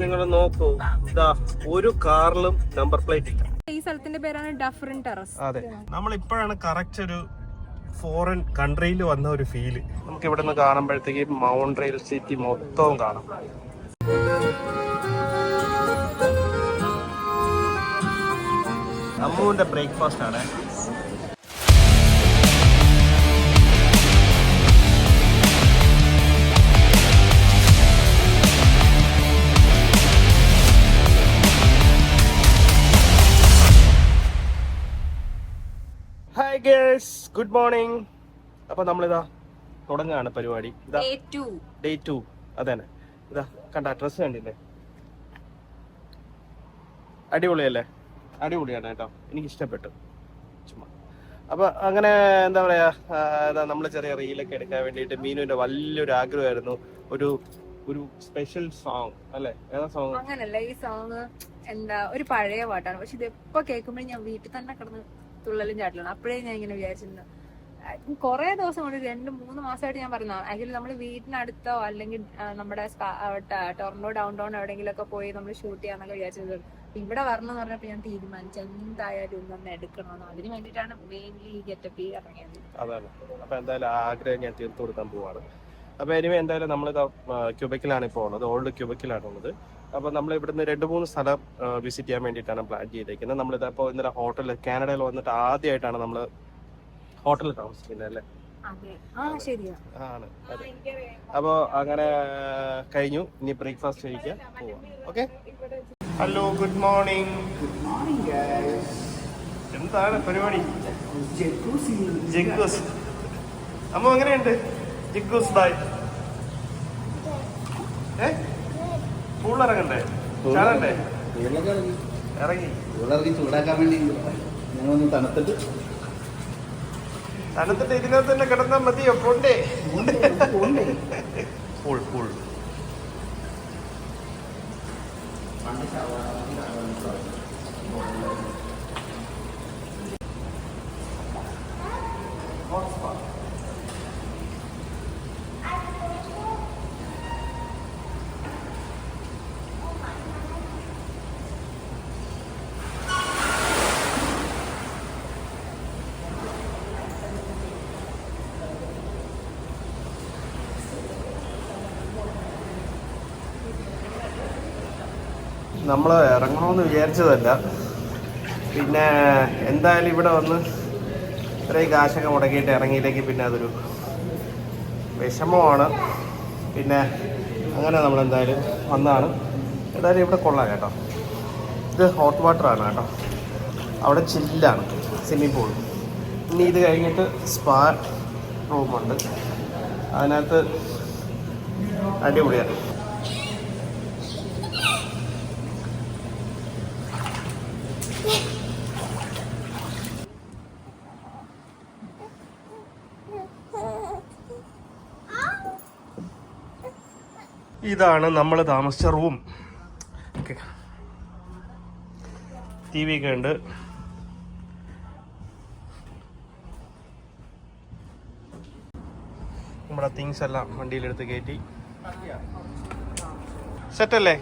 നിങ്ങൾ നോക്കൂ. ഇതാ ഒരു കാറിലും നമ്പർ പ്ലേറ്റ് ഇല്ല. ഈ സ്ഥലത്തിന്റെ പേരാണ് ഡഫറിൻ ടെറസ് അതെ. നമ്മൾ ഇപ്പോഴാണ് കറക്റ്റ് ഒരു ഫോറിൻ കൺട്രിയിൽ വന്ന ഒരു ഫീൽ നമുക്ക് ഇവിടെ നിന്ന് കാണുമ്പോഴത്തേക്ക് മൗണ്ട് റെയിൽ സിറ്റി മൊത്തവും കാണാം. അമ്മുവിന്റെ ബ്രേക്ക്ഫാസ്റ്റ് ആണ്. ഹായ് ഗേൾസ് ഗുഡ് മോർണിംഗ് അപ്പൊ നമ്മളിതാ തുടങ്ങാണ് പരിപാടി. ഡേ ടു അതെ ഇതാ കണ്ട ഡ്രസ് കണ്ടില്ലേ? അടിപൊളിയല്ലേ? അടിപൊളിയാണ് കേട്ടോ. എനിക്ക് ഇഷ്ടപ്പെട്ടു ചുമ്മാ. അപ്പൊ അങ്ങനെ എന്താ പറയാ നമ്മൾ ചെറിയ റീലൊക്കെ എടുക്കാൻ വേണ്ടിയിട്ട് മീനുവിന്റെ വലിയൊരു ആഗ്രഹമായിരുന്നു ഒരു ഒരു സ്പെഷ്യൽ സോങ് അല്ലെ? ഏതാ സോങ് അങ്ങനല്ല ഈ സോങ് എന്താ ഒരു പഴയ പാട്ടാണ്. പക്ഷെ ഇത് എപ്പോ കേൾക്കുമ്പോഴും ഞാൻ വീട്ടിൽ തന്നെ കിടന്ന് തുള്ളലും ചാട്ടലാണ് അപ്പോഴേ ഞാൻ ഇങ്ങനെ വിചാരിച്ചിരുന്നു. കുറെ ദിവസം കൊണ്ട് രണ്ട് മൂന്ന് മാസമായിട്ട് ഞാൻ പറഞ്ഞു ആക്ച്വലി നമ്മൾ വീട്ടിനടുത്തോ അല്ലെങ്കിൽ നമ്മുടെ ടൊറന്റോ ഡൗൺ ടൗൺ എവിടെയെങ്കിലും ഒക്കെ പോയി നമ്മൾ ഷൂട്ട് ചെയ്യാന്നൊക്കെ വിചാരിച്ചത് ഇവിടെ വരണം എന്ന് പറഞ്ഞപ്പോ ഞാൻ തീരുമാനിച്ചു. എന്തായാലും ഇന്നൊന്ന് എടുക്കണമെന്ന്. അതിന് വേണ്ടിയിട്ടാണ് മെയിൻലി ഈ ഗെറ്റപ്പ് ഇറങ്ങിയത്. അതാണ് അപ്പൊ എന്തായാലും ആഗ്രഹം ഞാൻ പോവാണ്. അപ്പൊ എനിവേ എന്തായാലും നമ്മൾ ക്യൂബക്കിലാണ് ഇപ്പോൾ ഉള്ളത്. ഓൾഡ് ക്യൂബക്കിലാണ് ഉള്ളത് അപ്പൊ നമ്മൾ ഇവിടുന്ന് രണ്ട് മൂന്ന് സ്ഥലം വിസിറ്റ് ചെയ്യാൻ വേണ്ടിയിട്ടാണ് പ്ലാൻ ചെയ്തേക്കുന്നത്. നമ്മളിത് അപ്പോൾ ഇന്നലെ ഹോട്ടലിൽ കാനഡയിൽ വന്നിട്ട് ആദ്യമായിട്ടാണ് നമ്മൾ ഹോട്ടലിൽ താമസിക്കുന്നത് അല്ലേ? അതെ. ആ ശരിയാ. ആണ്. അപ്പോൾ അങ്ങനെ കഴിഞ്ഞു. ഇനി ബ്രേക്ക്ഫാസ്റ്റ് കഴിക്കാൻ പോവാം. Okay hello good morning good morning എന്താണ് പരിപാടി? ജിഗ്ഗൂസ് അമ്മ അങ്ങനെയുണ്ട് ജിഗ്ഗൂസ് ബായ് ഏ? പൂളിറങ്ങണ്ടേ ചാടണ്ടേ? ഇറങ്ങി. പിള്ളേർക്ക് ചൂടാക്കാൻ വേണ്ടി ഞങ്ങളൊന്ന് തണുത്തിട്ട്. തണുത്തിട്ട് ഇതിനകത്ത് തന്നെ കിടന്നാൽ മതിയോ? പോണ്ടേ? Pool pool. നമ്മൾ ഇറങ്ങണമെന്ന് വിചാരിച്ചതല്ല. പിന്നെ എന്തായാലും ഇവിടെ വന്ന് ഇത്രയും കാശൊക്കെ മുടക്കിയിട്ട് ഇറങ്ങിയില്ലെങ്കിൽ പിന്നെ അതൊരു വിഷമമാണ്. പിന്നെ അങ്ങനെ നമ്മൾ എന്തായാലും വന്നാണ് എന്തായാലും ഇവിടെ കൊള്ളാം കേട്ടോ. ഇത് ഹോട്ട് വാട്ടറാണ് കേട്ടോ. അവിടെ ചില്ലാണ് സ്വിമ്മിംഗ് പൂൾ. ഇനി ഇത് കഴിഞ്ഞിട്ട് സ്പാ റൂമുണ്ട്. അതിനകത്ത് അടിപൊളിയാണ്. ഇതാണ് നമ്മൾ താമസിച്ച റൂം ഓക്കെ. ടി വി ഒക്കെ ഉണ്ട്. നമ്മുടെ തിങ്സ് എല്ലാം വണ്ടിയിലെടുത്ത് കയറ്റി. സെറ്റ് അല്ലേ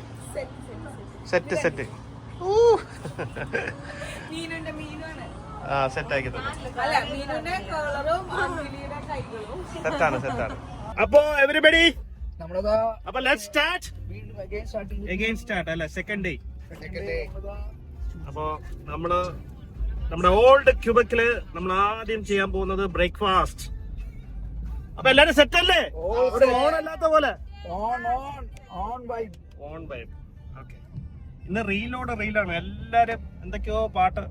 സെറ്റ് സെറ്റ് ആ സെറ്റ് ആക്കി തന്നെ. അല്ല മീനുന്റെ കളറും അഞ്ജലിയുടെ സെറ്റാണ് സെറ്റാണ്. അപ്പോ എവരിബഡി നമ്മളതാ അപ്പൊ ലെറ്റ് സ്റ്റാർട്ട് വീണ്ടും സ്റ്റാർട്ട് അഗൈൻ സ്റ്റാർട്ട് അല്ല? Second day. അപ്പോ നമ്മൾ നമ്മുടെ ഓൾഡ് ക്യൂബക്കിൽ നമ്മൾ ആദ്യം ചെയ്യാൻ പോകുന്നത് ബ്രേക്ക്ഫാസ്റ്റ് അപ്പൊ എല്ലാരും സെറ്റ് അല്ലേ? ഓൺ അല്ലാത്ത പോലെ. On on on vibe on bye okay ഇന്ന് റീലോട് റീലാണ് എല്ലാരും എന്തൊക്കെയോ പാട്ട്.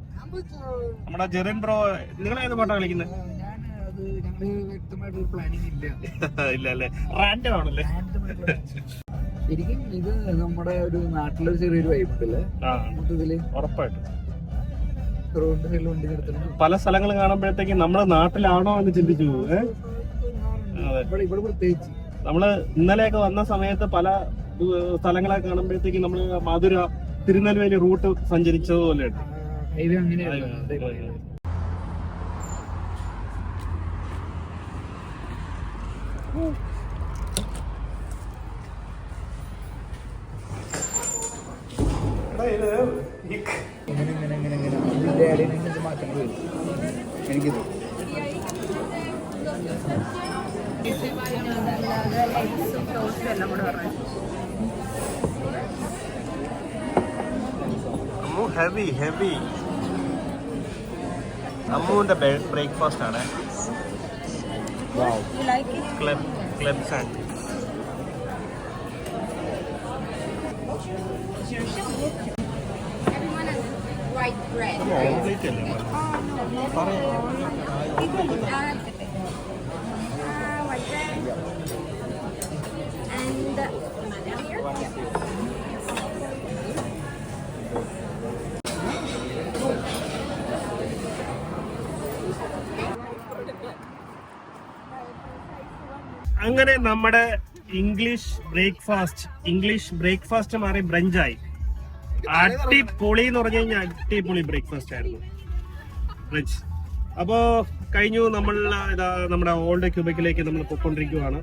നമ്മുടെ ജെറിൻ ബ്രോ നിങ്ങൾ ഏത് പാട്ടാണ് കളിക്കുന്നത് അത് ഞങ്ങൾ വ്യക്തമായിട്ടൊരു പ്ലാനിങ് ഇല്ല. ഇല്ല അല്ലേ റാൻഡം ആണല്ലേ ശരിക്കും ഇത് നമ്മുടെ ഒരു നാട്ടിലൊരു ചെറിയൊരു വൈബ് ഉണ്ടല്ലേ? മൊത്തത്തിൽ ഉറപ്പായിട്ടും. പല സ്ഥലങ്ങൾ കാണുമ്പോഴത്തേക്ക് നമ്മുടെ നാട്ടിലാണോ എന്ന് ചിന്തിച്ചു. ഇവിടെ പ്രത്യേകിച്ച്. നമ്മൾ ഇന്നലെയൊക്കെ വന്ന സമയത്ത് പല സ്ഥലങ്ങളെ കാണുമ്പോഴത്തേക്ക് നമ്മൾ മധുര തിരുനെൽവേലി റൂട്ട് സഞ്ചരിച്ചതുപോലെ ഹൈവേ അങ്ങനെയാണ് അതേപോലെ. ഇങ്ങനെ ഇങ്ങനെ ഇങ്ങനെ ഇങ്ങനെ ഇതിന്റെ ഇടയിൽ മാറ്റങ്ങൾ വരും എനിക്കിത് എഗ്സും ടോസ്റ്റും എല്ലാം കൂടെ പറഞ്ഞു അമ്മു ഹെവി ഹെവി അമ്മുവിന്റെ ബ്രേക്ക്ഫാസ്റ്റ് ആണ്. You like it? Club club sandwich white bread. Omelette അല്ലേ Uh, white bread. And അങ്ങനെ നമ്മുടെ ഇംഗ്ലീഷ് ബ്രേക്ക്ഫാസ്റ്റ് ഇംഗ്ലീഷ് ബ്രേക്ക്ഫാസ്റ്റ് മാറി ബ്രഞ്ചായി. അടിപൊളി എന്ന് പറഞ്ഞു കഴിഞ്ഞാൽ അടിപൊളി ബ്രേക്ക്ഫാസ്റ്റ് ആയിരുന്നു. ബ്രഞ്ച്. അപ്പോ കഴിഞ്ഞു. നമ്മൾ ഇതാ നമ്മുടെ ഓൾഡ് ക്യൂബിക്കിലേക്ക് നമ്മൾ പൊയ്ക്കൊണ്ടിരിക്കുവാണ്.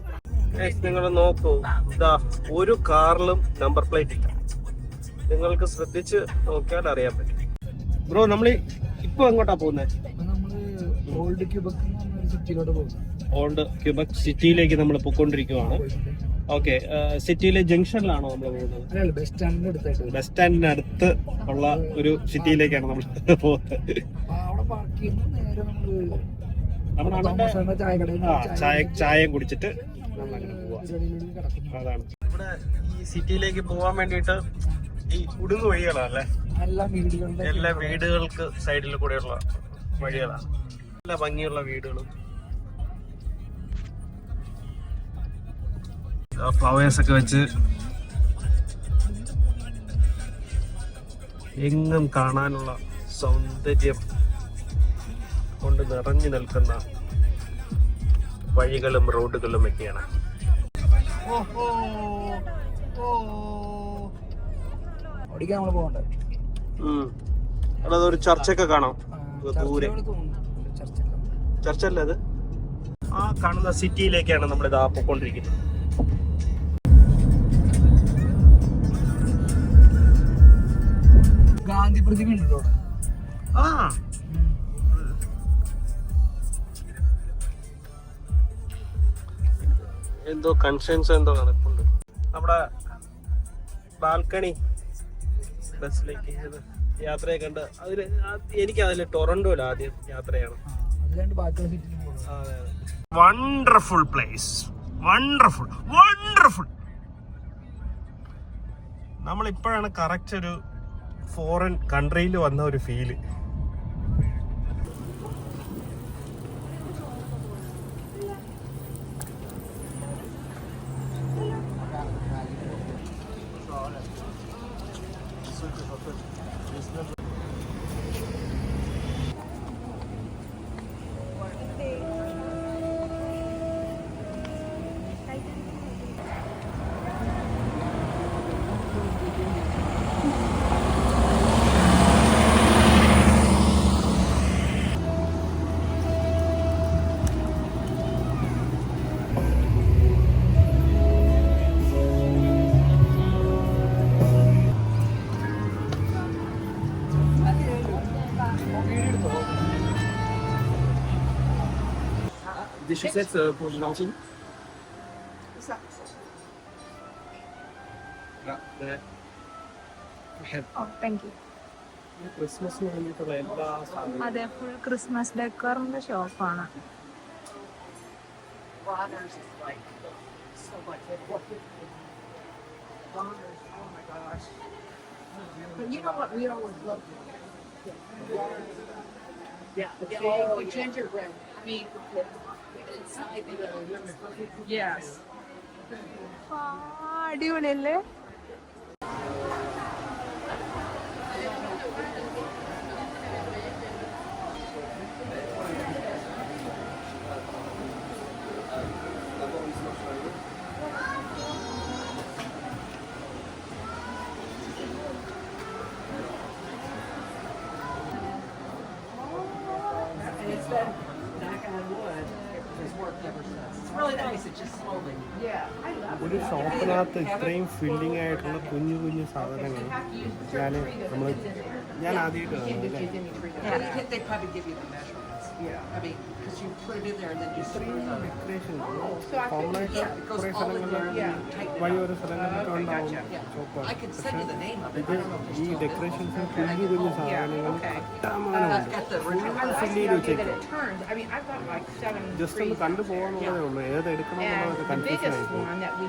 നിങ്ങൾ നോക്കൂ. ഇതാ ഒരു കാറിലും നമ്പർ പ്ലേറ്റ് ഇല്ല. നിങ്ങൾക്ക് ശ്രദ്ധിച്ച് നോക്കിയാൽ അറിയാൻ പറ്റും. ബ്രോ നമ്മൾ ഇപ്പൊ എങ്ങോട്ടാ പോകുന്നത് ഓൾഡ് സിറ്റിയിലോട്ട് പോകും ഓൾഡ് ക്യൂബക് സിറ്റിയിലേക്ക് നമ്മൾ പൊക്കൊണ്ടിരിക്കുവാണ് ഓക്കെ സിറ്റിയിലെ ജംഗ്ഷനിലാണോ നമ്മൾ പോകുന്നത്? ബസ് സ്റ്റാൻഡിന്റെ അടുത്തായിട്ട് ബസ് സ്റ്റാൻഡിന് അടുത്ത് ഉള്ള ഒരു സിറ്റിയിലേക്കാണ് നമ്മൾ പോകുന്നത്. നമ്മുടെ അണ്ണന്റെ ചായയും കുടിച്ചിട്ട് നമ്മൾ അങ്ങനെ പോവാ. പരിപാടിയിലൂടെ കിടക്കുന്നു. അതാണ്. ഇവിടെ ഈ സിറ്റിയിലേക്ക് പോവാൻ വേണ്ടിയിട്ട് ഈ കുടുങ്ങ് വഴികളാണല്ലേ എല്ലാ വീടുകൾക്ക് സൈഡിൽ കൂടെയുള്ള വഴികളാണ് നല്ല ഭംഗിയുള്ള വീടുകളും. ഫ്ലവേഴ്സ് ഒക്കെ വെച്ച് എങ്ങും കാണാനുള്ള സൗന്ദര്യം. കൊണ്ട് നിറഞ്ഞു നിൽക്കുന്ന വഴികളും റോഡുകളും ഒക്കെയാണ് ഒരു ചർച്ചൊക്കെ കാണാം. ദൂരെ. ചർച്ചകൾ തോന്നുന്നു. ചർച്ചകൾ ചർച്ച അല്ലേ അത്? ആ കാണുന്ന സിറ്റിയിലേക്കാണ് നമ്മൾ ഇതാ പൊക്കോണ്ടിരിക്കുന്നത് ഗാന്ധി പ്രതിമ ഉണ്ട് ആ എന്തോ കൺസേൺസ് എന്തോ നടക്കുന്നുണ്ട് നമ്മുടെ ബാൽക്കണി ബസ്സിലേക്ക് യാത്രയെ കണ്ട് അതിൽ എനിക്ക് അതിൽ ടൊറൻഡോയിൽ ആദ്യം യാത്രയാണ്. വണ്ടർഫുൾ പ്ലേസ് വണ്ടർഫുൾ വണ്ടർഫുൾ നമ്മളിപ്പോഴാണ് കറക്റ്റ് ഒരു ഫോറിൻ കൺട്രിയിൽ വന്ന ഒരു feel Des chaussettes euh, pour Gilentine oh thank you ക്രിസ്മസിന് വേണ്ടിയിട്ടുള്ള എല്ലാ സാധനങ്ങളും അതെ ഫുൾ ക്രിസ്മസ് ഡെക്കറിന്റെ ഷോപ്പാണ് you know what we always love? Yeah, yeah, gingerbread. I mean, അടിപൊളിയല്ലേ ഒരു ഷോപ്പിനകത്ത് ഇത്രയും ഫില്ലിംഗ് ആയിട്ടുള്ള കുഞ്ഞു കുഞ്ഞു സാധനങ്ങൾ ഞാൻ നമ്മൾ ഞാൻ ആദ്യമായിട്ട്? Yeah. The. Yeah. I mean, because you put it in there and then you screw it on. Decoration you കുറേ സ്ഥലങ്ങളിൽ വഴി ഓരോ സ്ഥലങ്ങളിലൊക്കെ ഉണ്ടാവും shop I can send you the name of it. I don't know if ഈ it's still there. Decorations കുഞ്ഞു കുഞ്ഞു സാധനങ്ങൾ കട്ടാമാനം Got the original. ഫില്ല് ചെയ്ത് that it turns. I mean, I've got like seven just ഒന്ന് trees. കണ്ടു പോകാന്നുള്ളതേ ഉള്ളൂ ഏത് എടുക്കണം എന്നുള്ളത് And the confusion biggest one that we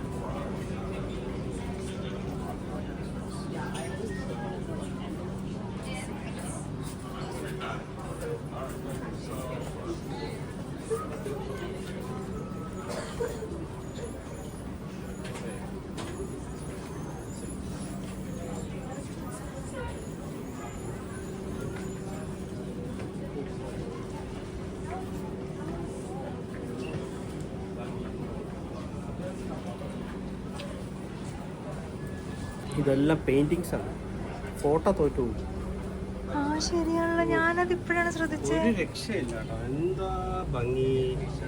ഇതെല്ലാം പെയിന്റിങ്സ് ആണ്. ഫോട്ടോ തോറ്റു ആ ശരിയാണല്ലോ. ഞാനത് ഇപ്പോഴാണ് ശ്രദ്ധിച്ചത് ഒരു രക്ഷയില്ല കേട്ടോ. എന്താ ഭംഗി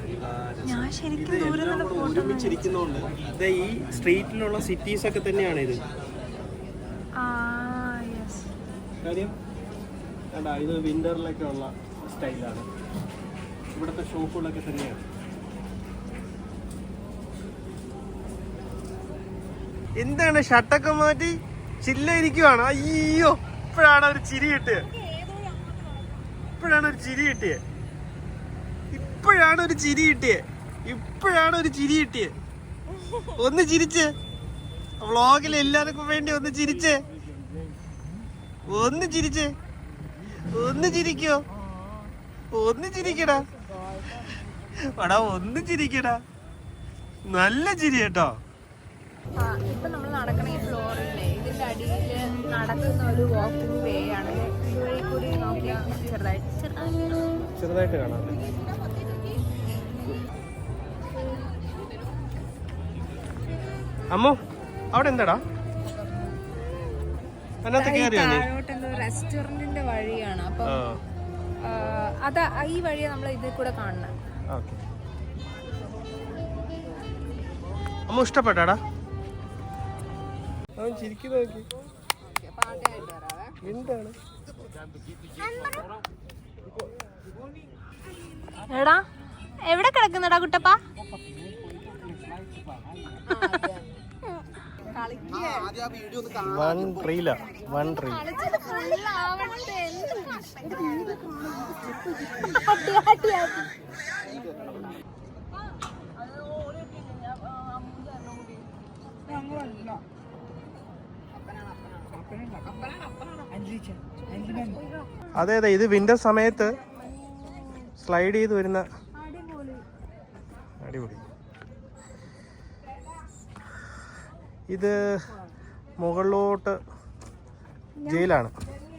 എന്താ രസം. ഞാൻ ശരിക്കും ദൂരെ നിന്ന് ഫോട്ടോ ഒരുമിച്ചിരിക്കുന്നോണ്ട്. ഇത് ഈ സ്ട്രീറ്റിലുള്ള സിറ്റീസ് ഒക്കെ തന്നെയാണ് ഇത്. ആ യെസ് കാര്യം കണ്ടാ ഇത് വിന്ററിലൊക്കെ ഉള്ള സ്റ്റൈലാണ് ഇവിടുത്തെ ഷോപ്പുകളൊക്കെ തന്നെയാണ്. എന്താണ് ഷർട്ടൊക്കെ മാറ്റി ചില്ല ഇരിക്കുവാണ് അയ്യോ ഇപ്പോഴാണ് ഒരു ചിരി കിട്ടിയത് ഇപ്പോഴാണ് ഒരു ചിരി കിട്ടിയത് ഇപ്പോഴാണ് ഒരു ചിരി കിട്ടിയത് ഇപ്പോഴാണ് ഒരു ചിരി കിട്ടിയത് ഒന്ന് ചിരിച്ച്. വ്ളോഗിൽ എല്ലാവർക്കും വേണ്ടി ഒന്ന് ചിരിച്ച്. ഒന്ന് ചിരിച്ച്. ഒന്ന് ചിരിക്കോ? ഒന്ന് ചിരിക്കടാ. ഒന്ന് ചിരിക്കടാ. നല്ല ചിരി കേട്ടോ. ഇപ്പൊ നമ്മൾ നടക്കണ ഈ ഫ്ലോറില്ലേ ഇതിന്റെ അടിയിൽ നടക്കുന്ന ഒരു വാക്കിംഗ് വേ ആണ്. ഇതുവഴി കൂടി നോക്കിയാൽ ചെറുതായിട്ട്. ചെറുതായിട്ട് കാണാം അമ്മോ അവിടെ എന്താടാ? റെസ്റ്റോറന്റിന്റെ വഴിയാണ്. അപ്പൊ അതാ ഈ വഴിയെ നമ്മൾ ഇതിൽ കൂടെ കാണണം അമ്മ ഇഷ്ടപ്പെട്ടാടാ? അവൻ ചിരിക്കുന്നു നോക്കി. എന്താണ് എടാ എവിടെ കിടക്കുന്നടാ കുട്ടപ്പ? വൺ അതെ അതെ ഇത് വിന്റർ സമയത്ത് സ്ലൈഡ് ചെയ്ത് വരുന്ന അടിപൊളി. ഇത് മുകളിലോട്ട് ജയിലാണ്.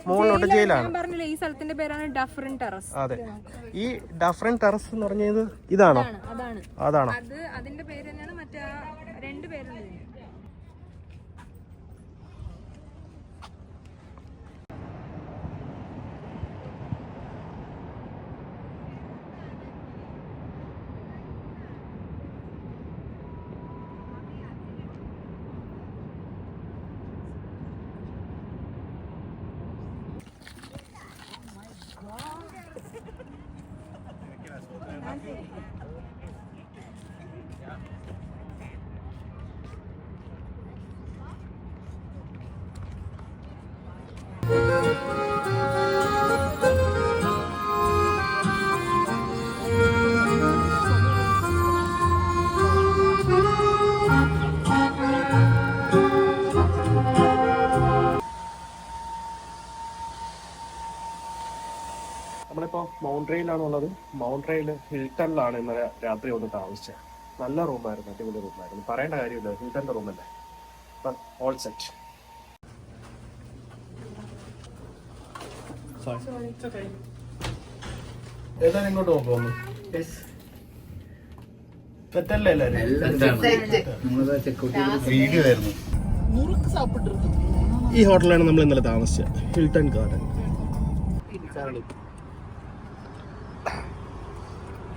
മുകളിലോട്ട് ജയിലാണ്. പറഞ്ഞില്ലേ ഈ സ്ഥലത്തിന്റെ പേരാണ് ഡഫറിൻ ടെറസ് അതെ. ഈ ഡഫറിൻ ടെറസ് എന്ന് പറഞ്ഞത് ഇതാണോ? അതാണ്. അതാണോ? അത് അതിന്റെ പേര് തന്നെയാണ് മറ്റേ രണ്ട് പേരുണ്ട് മൗണ്ട് റെയിൽ ഹിൽട്ടണിലാണ് ഇന്നലെ രാത്രി ഒന്ന് താമസിച്ചത് നല്ല റൂമായിരുന്നു അടിപൊളി റൂമായിരുന്നു. പറയേണ്ട കാര്യമില്ല ഹിൽട്ടന്റെ റൂമല്ലേ? ഓൾ സെറ്റ് ഇങ്ങോട്ട് തെറ്റല്ലേ എല്ലാരും? ചെക്കൗട്ട് വീഡിയോ ആയിരുന്നു. ഈ ഹോട്ടലാണ് നമ്മൾ ഇന്നലെ താമസിച്ചത് ഹിൽട്ടൺ ഗാർഡൻ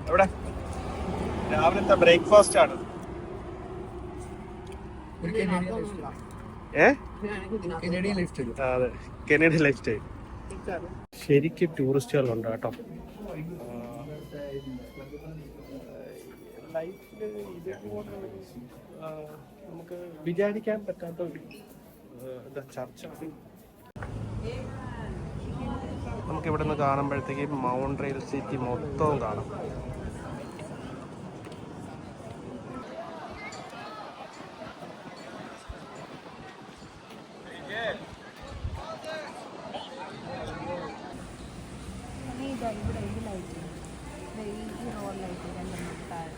എവിടെ രാവിലത്തെ ബ്രേക്ക്ഫാസ്റ്റ് ആണ്. ഏ? കനേഡിയൻ ലൈഫ് സ്റ്റൈൽ അതെ കനേഡിയൻ ലൈഫ് സ്റ്റൈൽ ശരിക്കും ടൂറിസ്റ്റുകളുണ്ട് കേട്ടോ ലൈഫിൽ ഇതേപോലെ ആ, നമുക്ക് വിചാരിക്കാൻ പറ്റാത്ത ഒരു എന്താ ചർച്ച നമുക്ക് ഇവിടെ നിന്ന് കാണുമ്പോഴത്തേക്ക് മൗണ്ട് റെയിൽ സിറ്റി മൊത്തവും കാണാം. ഇവിടെ ഈ ലൈറ്റ് ഈ റോഡ് ലൈറ്റ് രണ്ടെണ്ണം താഴെ.